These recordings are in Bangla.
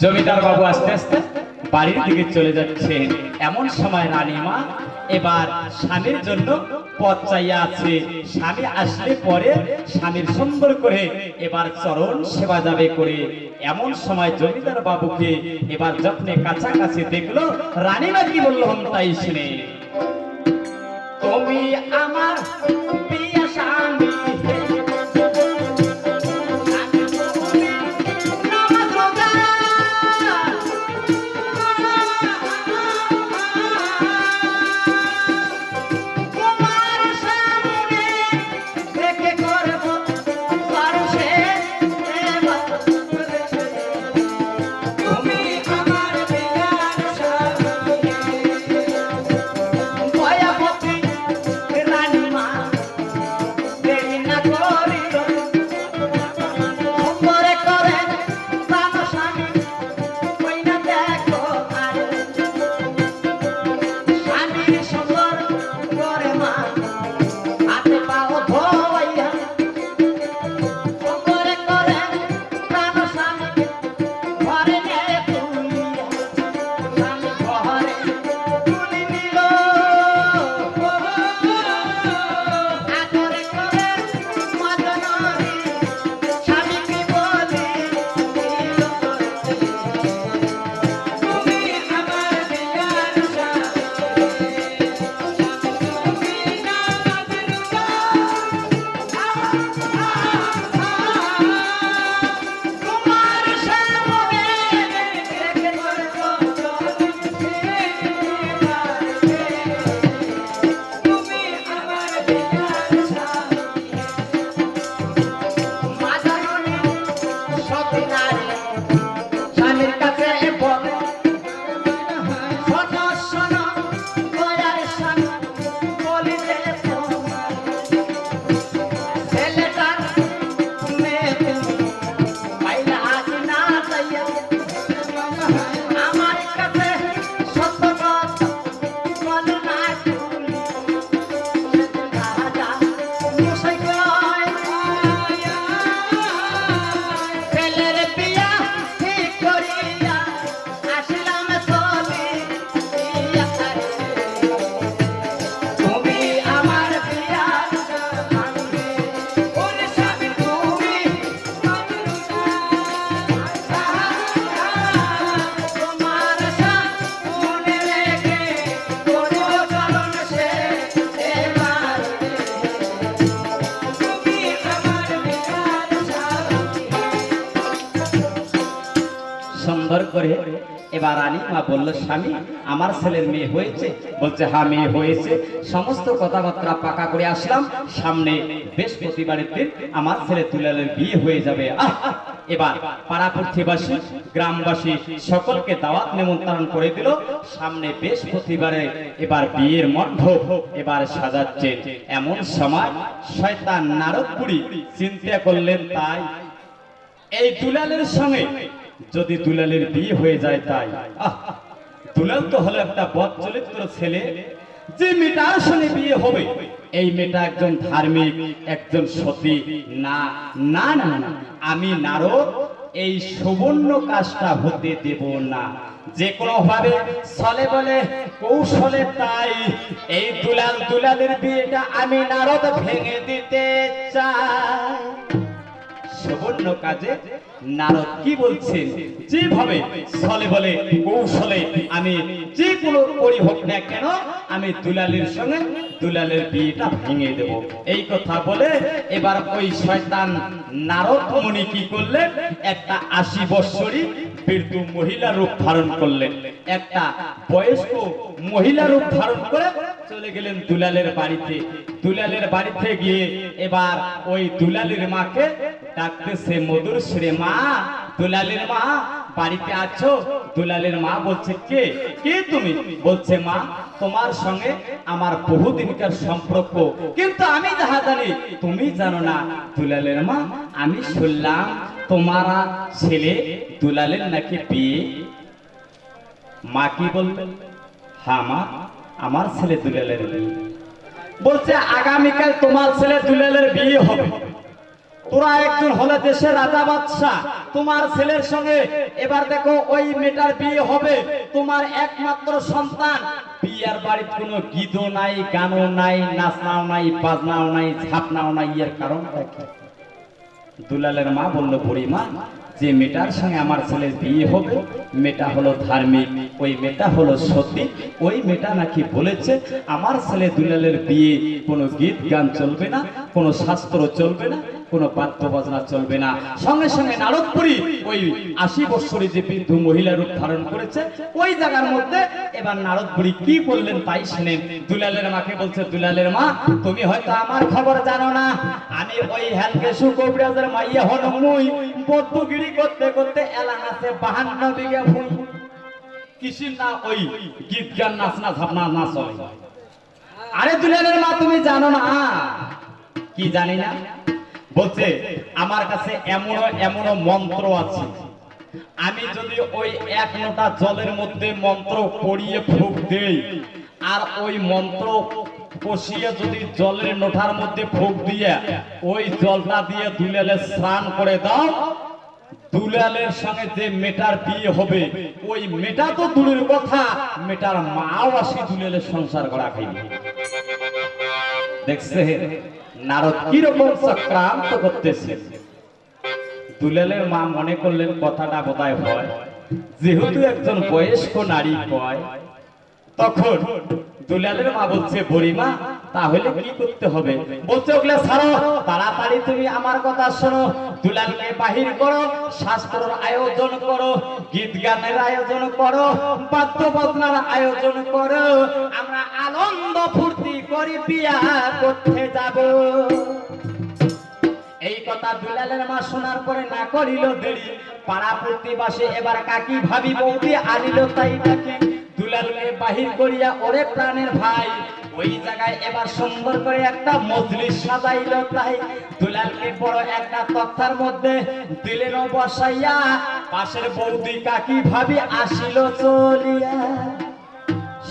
জমিদার বাবু আস্তে আস্তে বাড়ির দিকে চলে যাচ্ছে। এমন সময় রানীমা, এবার স্বামীর জন্য পথ চাইয়া আছে স্বামী আসলে পরে স্বামীর সুন্দর করে এবার চরণ সেবা যাবে করে। এমন সময় জমিদার বাবুকে এবার যত্নে কাছাকাছি দেখল। রানী রানীমা কি বলল তাই শুনে। করে। এবার রানী মা বলল, স্বামী, আমার ছেলের মেয়ে হয়েছে। বলছে হ্যাঁ মেয়ে হয়েছে। সমস্ত কথাবার্তা পাকা করে আসলাম। সামনে বৃহস্পতিবারের দিন আমার ছেলে তুলালের বিয়ে হয়ে যাবে। আহ! এবার পাড়া গ্রামবাসী সকলকে দাওয়াত নিমন্ত্রণ করে দিল। সামনে বৃহস্পতিবারে এবার বিয়ের মণ্ডপ এবার সাজাচ্ছে। এমন সময় শয়তান নারদপুরি চিন্তা করলেন, তাই এই দুলালের সঙ্গে যদি দুলালের বিয়ে হয়ে যায় তাই। দুলাল তো হলো একটা বদচরিত্র ছেলে। যে মেয়েটার সঙ্গে বিয়ে হবে, এই মেয়েটা একজন ধার্মিক, একজন সতী। না না না না আমি নারদ, এই সুবর্ণ কাজটা হতে দেব না। যে কোনো ভাবে চলে বলে, কৌশলে তাই। এই দুলাল, দুলালের বিয়েটা আমি নারদ ভেঙে দিতে চাই। সুবর্ণ কাজে নারদ কি বলছেন? যেভাবে ছলে বলে কৌশলে আমি যে কোনো করি হোক না কেন, আমি দুলালের সঙ্গে দুলালের বিয়েটা ভেঙে দেব। এই কথা বলে এবার ওই শয়তান নারদ মনি কি করলেন? একটা আশি বৎসরী বৃদ্ধ মহিলা রূপ ধারণ করলেন। একটা বয়স্ক মহিলা রূপ ধারণ করে চলে গেলেন দুলালের বাড়িতে। দুলালের বাড়িতে গিয়ে এবার ওই দুলালের মাকে ডাকতেছে মধুর শ্রে, মা, দুলালের মা, বাড়িতে আছো? দুলালের মা বলছে, কে? কে তুমি? বলছে, মা, তোমার সঙ্গে আমার বহুদিনকার সম্পর্ক। কিন্তু আমি যাহা জানি, তুমি জানো না। দুলালের মা, আমি শুনলাম তোমার ছেলে দুলালের নাকি বিয়ে? মা কি বলবেন হ্যাঁ মা, আমার ছেলে দুলালের বিয়ে। বলছে, আগামীকাল তোমার ছেলে দুলালের বিয়ে হবে। তোরা একজন হলে দেশের রাজা বাদশাহ। তোমার ছেলের সঙ্গে এবার দেখো ওই মেয়েটার বিয়ে হবে। তোমার একমাত্র সন্তান। বিয়ার বাড়ির কোনো গীতও নাই, গানও নাই, নাচনাও নাই, বাজনাও নাই, ঝাপনাও নাই। এর কারণটা কি? দুলালের মা বলল, বুড়িমা, যে মেটার সঙ্গে আমার ছেলে বিয়ে হবে মেটা হলো ধার্মিক, ওই মেটা হলো সতী, ওই মেটা নাকি বলেছে, আমার ছেলে দুলালের বিয়ে কোনো গীত গান চলবে না, কোনো শাস্ত্র চলবে না কোনো বাদ্য বাজনা চলবে না। সঙ্গে সঙ্গে নারদপুরী ওই আশি বৎসরী যে বৃদ্ধ মহিলা রূপ ধারণ করেছে, ওই জায়গার মধ্যে এবার নারদপুরী কি বললেন তাই শুনেন দুলালের মাকে বলছে, দুলালের মা, তুমি হয়তো আমার খবর জানো না। আমি ওই হেলকেশু কবিরাজের মাইয়া হল মুই বদ্ধগিরি করতে করতে এলান আছে বাহান্ন বিঘা ভূমি। কৃষি না ওই গীত গান, নাচ না ঝাপনা নাচ হয় আরে দুলালের মা, তুমি জানো না। কি জানি না? বলছে, আমার কাছে এমন এমন মন্ত্র আছে। আমি যদি ওই এক লোটা জলের মধ্যে মন্ত্র পড়িয়ে ফুক দেই, আর ওই মন্ত্র কষিয়ে যদি জলের নোঠার মধ্যে ফুক দিয়ে ওই জলটা দিয়ে দুলালে স্নান করে দাও, দুলালের সঙ্গে যে মেটার বিয়ে হবে, ওই মেটা তো দূরের কথা, মেটার মাও আসি দুলালের সংসার করা খাইবে। দেখছে নারদ কীরকম চক্রান্ত করতেছে? দুলালের মা মনে করলেন, কথাটা বোধহয় হয়। যেহেতু একজন বয়স্ক নারী কয়, তখন দুলালের মা বলছে, বুড়িমা, তাহলে কি করতে হবে? বলছে, ওগুলো ছাড়ো, তাড়াতাড়ি তুমি আমার কথা শোনো। দুলালকে বাহির করো, শাস্ত্রের আয়োজন করো গীত গানের আয়োজন করো বাদ্য বাজনার আয়োজন করো। আমরা আনন্দ করি বিয়া করতে যাব। এই কথা দুলালের মা শোনার পরে না করিল দেরি। পাড়া প্রতিবাসে এবার কাকি ভাবি বৌদি আনিল তাই তাকে দুলালকে বাহির করিয়া, ওরে প্রাণের ভাই, ওই জায়গায় এবার সুন্দর করে একটা মজলিস সাজাইল তাই। দুলালকে বড় একটা তক্তার মধ্যে দিলেন বসাইয়া। পাশের বৌদি কাকি ভাবি আসিল চলিয়া।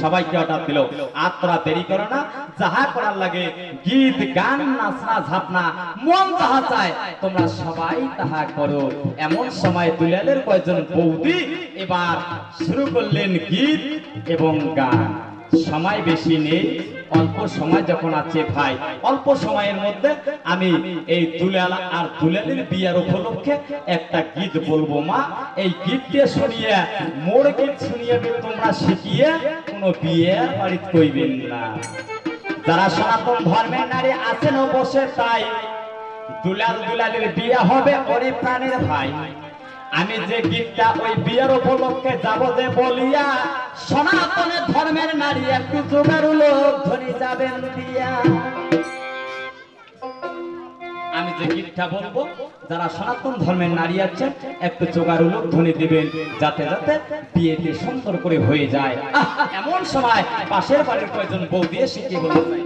সবাইকে অর্ডার দিল। আর তোরা দেরি করো না, যাহা করার লাগে গীত, গান, নাচনা, ঝাপনা, মন তাহা চায়, তোমরা সবাই তাহা করো। এমন সময় দুলালের কয়েকজন বৌদি এবার শুরু করলেন গীত এবং গান। সময় বেশি নেই, অল্প সময় যখন আছে ভাই, অল্প সময়ের মধ্যে আমি এই দুলাল আর দুলালের বিয়ার উপলক্ষে একটা গীত বলব, মা। এই গীতটা শুনিয়ে, মোর গীত শুনিয়ে তোমরা শিখিয়ে কোনো বিয়ের বাড়িতে কইবেন না। যারা সনাতন ধর্মের নারী আছেন বসে তাই। দুলাল দুলালের বিয়ে হবে ওরে প্রাণের ভাই। আমি যে গীতটা ওই বিয়ের উপলক্ষে যাব যে বলিয়া সনাতনের ধর্মের নারী একটু জোগাড় লোক ধরে যাবেন দিয়া। আমি যে গীতটা বলব, যারা সনাতন ধর্মের নারী আছে একটু জোগাড় লোক ধ্বনি দিবেন, যাতে যাতে বিয়েতে সুন্দর করে হয়ে যায়। এমন সময় পাশের বাড়ির কয়েকজন বউ দিয়ে শিখিয়ে বলবেন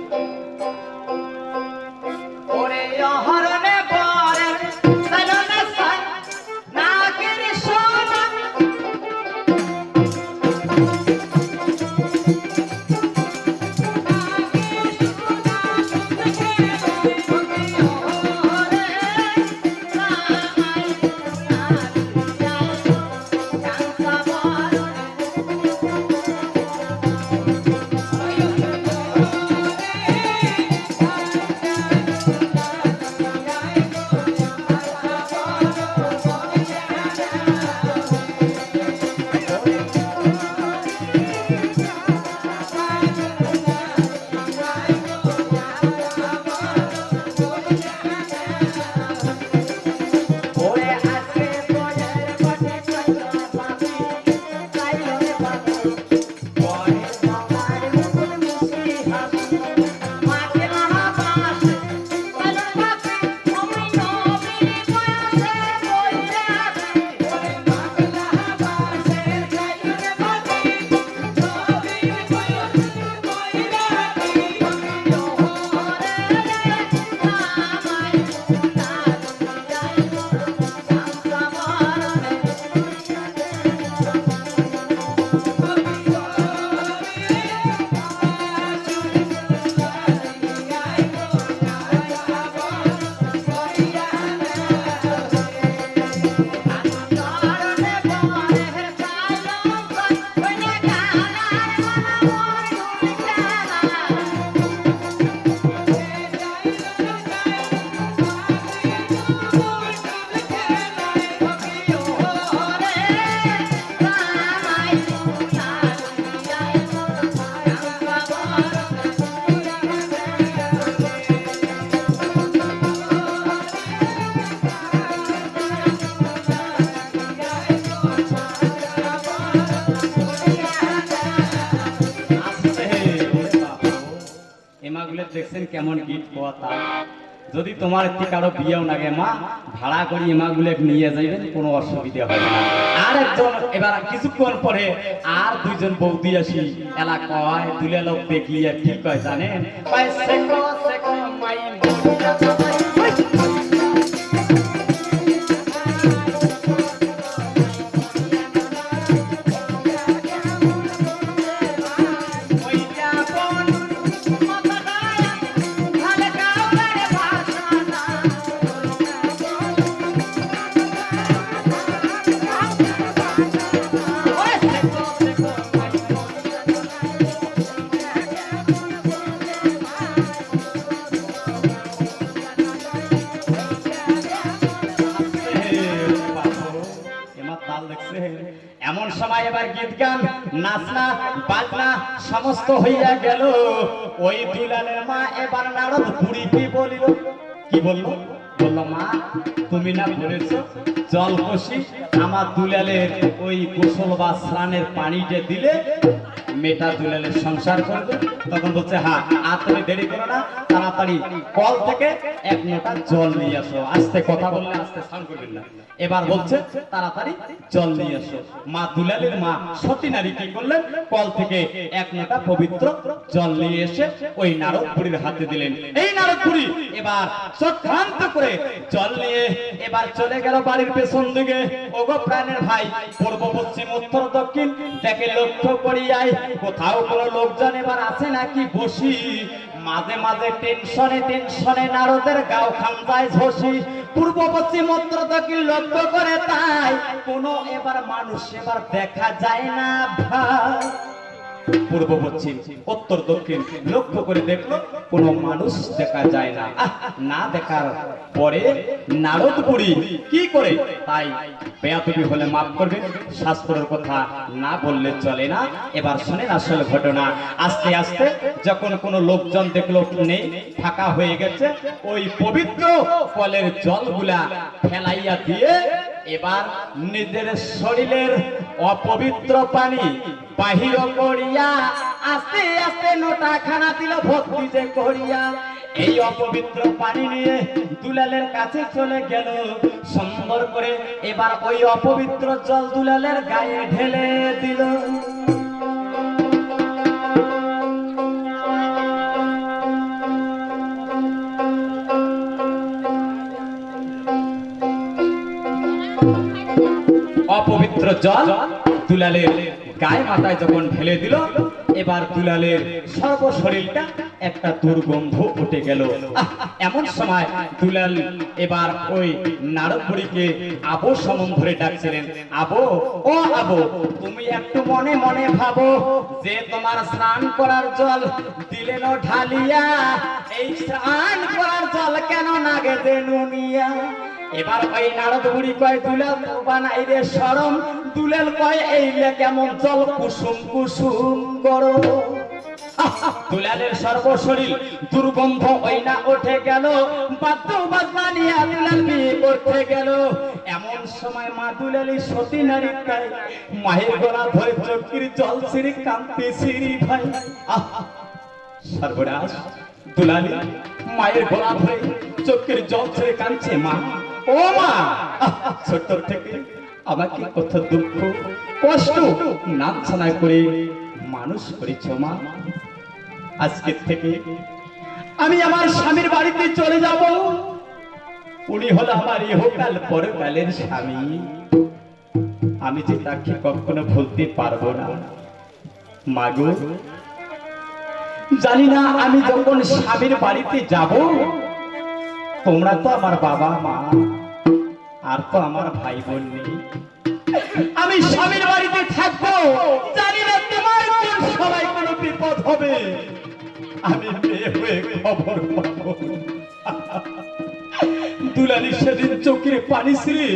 দেখছেন কেমন গীত কথা? যদি তোমার একটি কারও বিয়েও লাগে, মা, ভাড়া করি এমাগুলো নিয়ে যাইবেন, কোনো অসুবিধা হবে না। আর একজন, এবার কিছুক্ষণ পরে আর দুইজন বৌদি আসি এলাকায় তুলে লোক দেখিয়ে ঠিক কয় জানেন? গীত গান, নাচনা, বাজনা সমস্ত হইয়া গেল। ওই দুলালের মা এবার নারদ বুড়ি কি বলিল? কি বলল? বলল, মা, তুমি না বলেছ জল কষি আমার দুলালের ওই গোসল বা স্নানের পানিটা দিলে মেয়েটা দুলালের সংসার করবে, তখন বলছে হ্যাঁ আর তুমি দেরি করো না, তাড়াতাড়ি কল থেকে এক মোটা জল নিয়ে আসো। আস্তে কথা বললে, আস্তে স্নান করবেন না। এবার বলছে, তাড়াতাড়ি জল নিয়ে আসো। মা দুলালের মা সতী নারী কি করলেন? কল থেকে এক মোটা পবিত্র জল নিয়ে এসে ওই নারদ বুড়ির হাতে দিলেন। এই নারদ বুড়ি এবার চক্রান্ত করে জল নিয়ে এবার চলে গেল বাড়ির পেছন দিকে। ওগো প্রাণের ভাই, পূর্ব, পশ্চিম, উত্তর, দক্ষিণ, দেখে লক্ষ্য করিয়াই কোথাও কোনো লোকজন এবার আছে নাকি বসি? মাঝে মাঝে টেনশনে টেনশনে নারদের গাও খামজায় ঝসি। পূর্ব পশ্চিম দক্ষিণ লক্ষ্য করে তাই কোনো এবার মানুষ এবার দেখা যায় না ভাই। পূর্ব পশ্চিম, উত্তর দক্ষিণ, লক্ষ্য করে দেখল কোনো মানুষ দেখা যায় না। না দেখার পরে নারদ বুড়ি কি করে? তাই বেয়াদবি হলে মাফ করবে, শাস্ত্রের কথা না বললে চলে না। এবার শোনেন আসল ঘটনা। আস্তে আস্তে যখন কোনো লোকজন দেখল নেই, ফাঁকা হয়ে গেছে, ওই পবিত্র কলের জলগুলা ফেলাইয়া দিয়ে এবার নিজের শরীরের অপবিত্র পানি বাহির করিয়া আস্তে আস্তে নোটা খানা দিল ভক্তি যে করিয়া এই অপবিত্র পানি নিয়ে দুলালের কাছে চলে গেল। সুন্দর করে এবার ওই অপবিত্র জল দুলালের গায়ে ঢেলে দিল। অপবিত্র জল দুলালের গায়ে মাথায় যখন ঢেলে দিল, এবার দুলালের সর্বশরীরটা একটা দুর্গন্ধ উঠে গেল। এমন সময় দুলাল এবার ওই নারদপুরীকে আবো সমন ধরে ডাকছিলেন, আবো, ও আবো, তুমি একটু মনে মনে ভাবো যে তোমার স্নান করার জল দিলেন ঢালিয়া, এই স্নান করার জল কেন নাগে যে নুনিয়া? এবার ওই নারদ বুড়ি কয়, দুলাল বানাই রে সরম দুলাল কয়, এইলে কেমন জল কুসুম কুসুম গরম। দুলালের সর্বশরীর দুর্গন্ধ ওই না উঠে গেল। বাদ্য বাজনা নিয়ে দুলাল বিয়ে করতে গেল। এমন সময় মা দুলালি সতী নারী তাই মায়ের গলা ধরে চকির জল সিঁড়ি কান্তি সিঁড়ি ভাই। সর্বনাশ, দুলালি মায়ের গলা ধরে চোখের জল ছেড়ে কাঁদছে মা। ও মা ছোট থেকে আমাকে কত দুঃখ, কষ্ট নাচনা করে মানুষ করেছ মা। আজকে থেকে আমি আমার স্বামীর বাড়িতে চলে যাব। উনি হলো আমার ইহকাল পরকালের স্বামী। আমি যে তাকে কখনো ভুলতে পারব না। মাগো জানি না আমি যখন স্বামীর বাড়িতে যাব তোমরা তো আমার বাবা মা, আর তো আমার ভাই বোন নেই। আমি স্বামীর বাড়িতে থাকব, জানি না তোমার সবাই কোনো বিপদ হবে। আমি মেয়ে হয়ে খবর দুলালি সেদিন চোখে পানি ছিঁড়ে